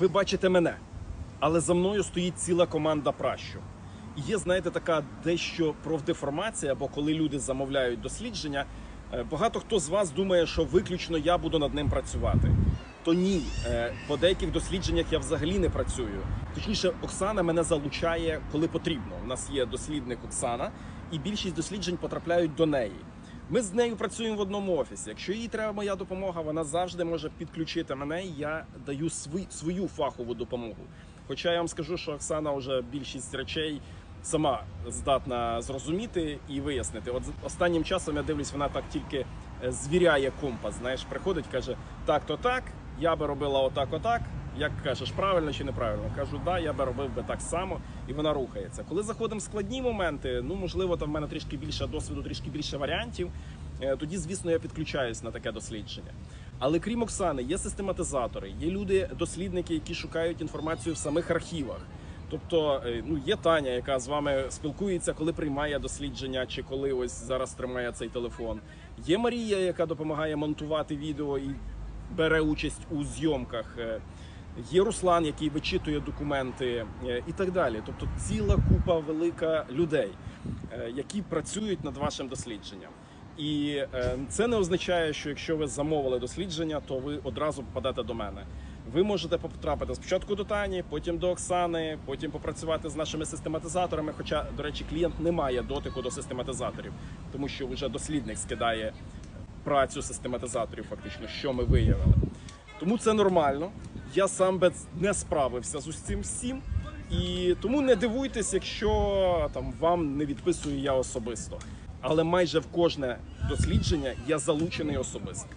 ви бачите мене, але за мною стоїть ціла команда пращу. І є, знаєте, така дещо профдеформація, бо коли люди замовляють дослідження, е, багато хто з вас думає, що виключно я буду над ним працювати. То ні, Е, по деяких дослідженнях я взагалі не працюю. Точніше, Оксана мене залучає, коли потрібно. У нас є дослідник Оксана, і більшість досліджень потрапляють до неї. Ми з нею працюємо в одному офісі. Якщо їй треба моя допомога, вона завжди може підключити мене. і Я даю свій, свою фахову допомогу. Хоча я вам скажу, що Оксана вже більшість речей сама здатна зрозуміти і вияснити. От останнім часом я дивлюсь, вона так тільки е, звіряє компас. Знаєш, приходить, каже: так, то так, я би робила отак, отак. Як кажеш, правильно чи неправильно? Кажу, да, я би робив би так само, і вона рухається. Коли заходимо в складні моменти, ну можливо, там в мене трішки більше досвіду, трішки більше варіантів. е, Тоді, звісно, я підключаюсь на таке дослідження. Але крім Оксани, є систематизатори, є люди, дослідники, які шукають інформацію в самих архівах. Тобто, е, ну є Таня, яка з вами спілкується, коли приймає дослідження, чи коли ось зараз тримає цей телефон. Є Марія, яка допомагає монтувати відео і бере участь у зйомках. Є Руслан, який вичитує документи е, і так далі. Тобто ціла купа велика людей, е, які працюють над вашим дослідженням. І е, це не означає, що якщо ви замовили дослідження, то ви одразу попадете до мене. Ви можете потрапити спочатку до Тані, потім до Оксани, потім попрацювати з нашими систематизаторами. Хоча, до речі, клієнт не має дотику до систематизаторів, тому що вже дослідник скидає працю систематизаторів, фактично, що ми виявили. Тому це нормально. Я сам би не справився з усім всім. І тому не дивуйтесь, якщо там вам не відписую я особисто. Але майже в кожне дослідження я залучений особисто.